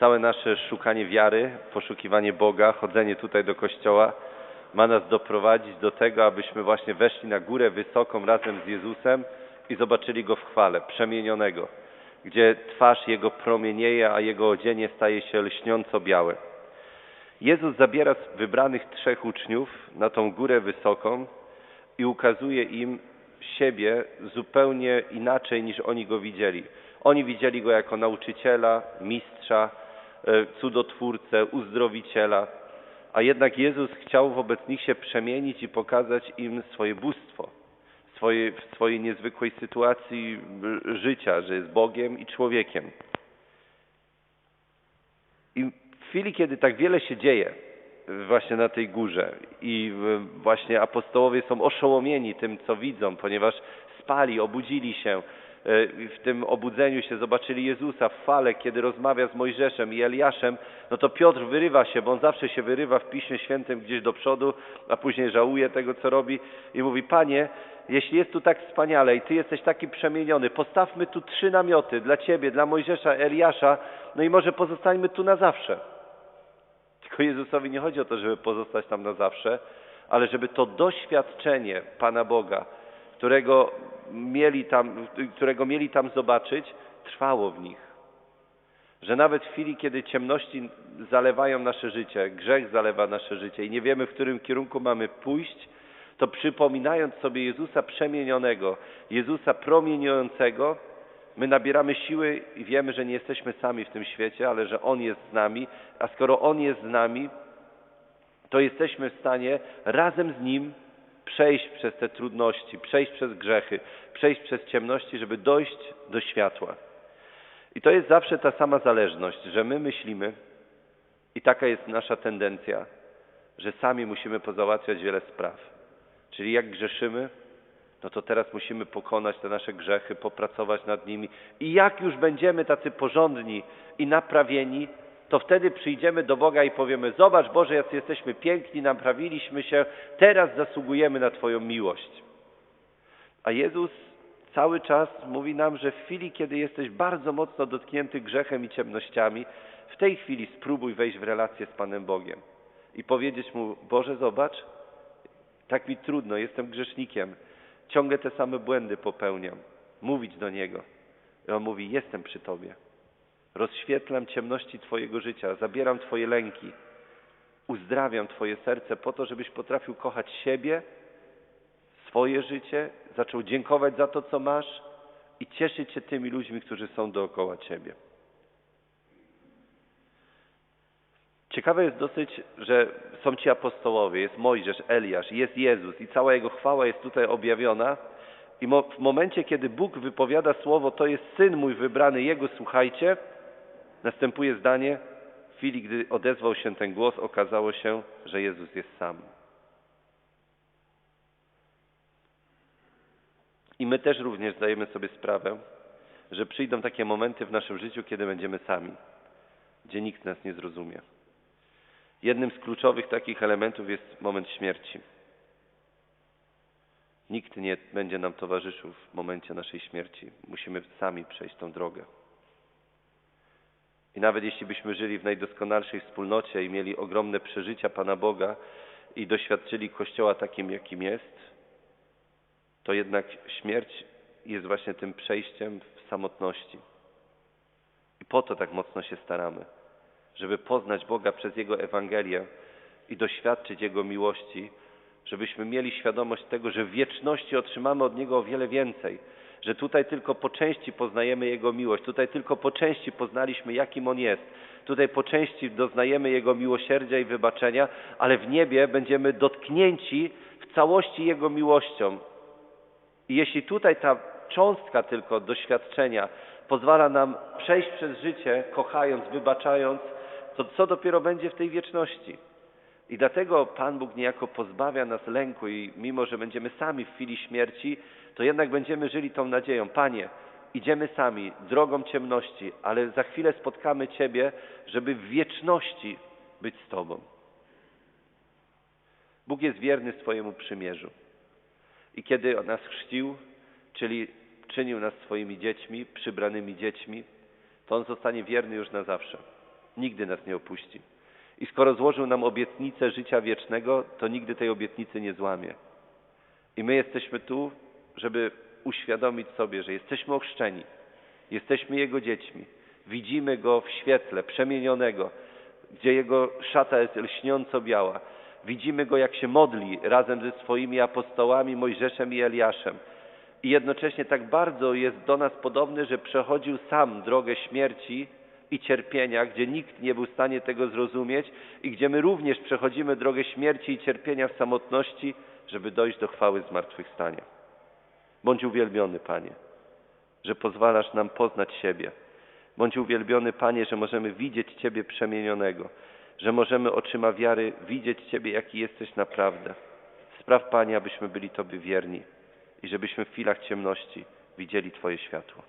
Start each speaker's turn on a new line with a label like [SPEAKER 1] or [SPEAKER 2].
[SPEAKER 1] całe nasze szukanie wiary, poszukiwanie Boga, chodzenie tutaj do kościoła ma nas doprowadzić do tego, abyśmy właśnie weszli na górę wysoką razem z Jezusem i zobaczyli Go w chwale, przemienionego, gdzie twarz Jego promienieje, a Jego odzienie staje się lśniąco białe. Jezus zabiera wybranych trzech uczniów na tą górę wysoką i ukazuje im siebie zupełnie inaczej niż oni go widzieli. Oni widzieli go jako nauczyciela, mistrza, cudotwórcę, uzdrowiciela, a jednak Jezus chciał wobec nich się przemienić i pokazać im swoje bóstwo, swoje, w swojej niezwykłej sytuacji życia, że jest Bogiem i człowiekiem. I w chwili, kiedy tak wiele się dzieje właśnie na tej górze i właśnie apostołowie są oszołomieni tym, co widzą, ponieważ spali, obudzili się, E, w tym obudzeniu się zobaczyli Jezusa w fale, kiedy rozmawia z Mojżeszem i Eliaszem, no to Piotr wyrywa się, bo on zawsze się wyrywa w Piśmie Świętym gdzieś do przodu, a później żałuje tego, co robi i mówi, Panie, jeśli jest tu tak wspaniale i Ty jesteś taki przemieniony, postawmy tu trzy namioty dla Ciebie, dla Mojżesza, Eliasza, no i może pozostańmy tu na zawsze. Tylko Jezusowi nie chodzi o to, żeby pozostać tam na zawsze, ale żeby to doświadczenie Pana Boga, którego mieli tam, którego mieli tam zobaczyć, trwało w nich. Że nawet w chwili, kiedy ciemności zalewają nasze życie, grzech zalewa nasze życie i nie wiemy, w którym kierunku mamy pójść, to przypominając sobie Jezusa przemienionego, Jezusa promieniującego, my nabieramy siły i wiemy, że nie jesteśmy sami w tym świecie, ale że On jest z nami, a skoro On jest z nami, to jesteśmy w stanie razem z Nim przejść przez te trudności, przejść przez grzechy, przejść przez ciemności, żeby dojść do światła. I to jest zawsze ta sama zależność, że my myślimy, i taka jest nasza tendencja, że sami musimy pozałatwiać wiele spraw. Czyli jak grzeszymy, no to teraz musimy pokonać te nasze grzechy, popracować nad nimi. I jak już będziemy tacy porządni i naprawieni, to wtedy przyjdziemy do Boga i powiemy: Zobacz, Boże, jacy jesteśmy piękni, naprawiliśmy się, teraz zasługujemy na Twoją miłość. A Jezus cały czas mówi nam, że w chwili, kiedy jesteś bardzo mocno dotknięty grzechem i ciemnościami, w tej chwili spróbuj wejść w relację z Panem Bogiem i powiedzieć Mu: Boże, zobacz, tak mi trudno, jestem grzesznikiem, ciągle te same błędy popełniam. Mówić do Niego. I On mówi: Jestem przy Tobie. Rozświetlam ciemności Twojego życia, zabieram Twoje lęki, uzdrawiam Twoje serce po to, żebyś potrafił kochać siebie, swoje życie, zaczął dziękować za to, co masz i cieszyć się tymi ludźmi, którzy są dookoła Ciebie. Ciekawe jest dosyć, że są ci apostołowie, jest Mojżesz, Eliasz, jest Jezus i cała Jego chwała jest tutaj objawiona. I w momencie, kiedy Bóg wypowiada słowo, to jest Syn mój wybrany, Jego słuchajcie, Następuje zdanie, w chwili, gdy odezwał się ten głos, okazało się, że Jezus jest sam. I my też również zdajemy sobie sprawę, że przyjdą takie momenty w naszym życiu, kiedy będziemy sami, gdzie nikt nas nie zrozumie. Jednym z kluczowych takich elementów jest moment śmierci. Nikt nie będzie nam towarzyszył w momencie naszej śmierci. Musimy sami przejść tą drogę. I nawet jeśli byśmy żyli w najdoskonalszej wspólnocie i mieli ogromne przeżycia Pana Boga i doświadczyli Kościoła takim, jakim jest, to jednak śmierć jest właśnie tym przejściem w samotności. I po to tak mocno się staramy, żeby poznać Boga przez Jego Ewangelię i doświadczyć Jego miłości, żebyśmy mieli świadomość tego, że w wieczności otrzymamy od Niego o wiele więcej, że tutaj tylko po części poznajemy Jego miłość, tutaj tylko po części poznaliśmy, jakim On jest, tutaj po części doznajemy Jego miłosierdzia i wybaczenia, ale w niebie będziemy dotknięci w całości Jego miłością. I jeśli tutaj ta cząstka tylko doświadczenia pozwala nam przejść przez życie, kochając, wybaczając, to co dopiero będzie w tej wieczności? I dlatego Pan Bóg niejako pozbawia nas lęku i mimo, że będziemy sami w chwili śmierci, to jednak będziemy żyli tą nadzieją. Panie, idziemy sami drogą ciemności, ale za chwilę spotkamy Ciebie, żeby w wieczności być z Tobą. Bóg jest wierny swojemu przymierzu. I kiedy nas chrzcił, czyli czynił nas swoimi dziećmi, przybranymi dziećmi, to On zostanie wierny już na zawsze. Nigdy nas nie opuści. I skoro złożył nam obietnicę życia wiecznego, to nigdy tej obietnicy nie złamie. I my jesteśmy tu, żeby uświadomić sobie, że jesteśmy ochrzczeni, jesteśmy Jego dziećmi, widzimy Go w świetle przemienionego, gdzie Jego szata jest lśniąco biała. Widzimy Go, jak się modli razem ze swoimi apostołami Mojżeszem i Eliaszem. I jednocześnie tak bardzo jest do nas podobny, że przechodził sam drogę śmierci i cierpienia, gdzie nikt nie był w stanie tego zrozumieć i gdzie my również przechodzimy drogę śmierci i cierpienia w samotności, żeby dojść do chwały zmartwychwstania. Bądź uwielbiony, Panie, że pozwalasz nam poznać siebie. Bądź uwielbiony, Panie, że możemy widzieć Ciebie przemienionego, że możemy oczyma wiary widzieć Ciebie, jaki jesteś naprawdę. Spraw, Panie, abyśmy byli Tobie wierni i żebyśmy w chwilach ciemności widzieli Twoje światło.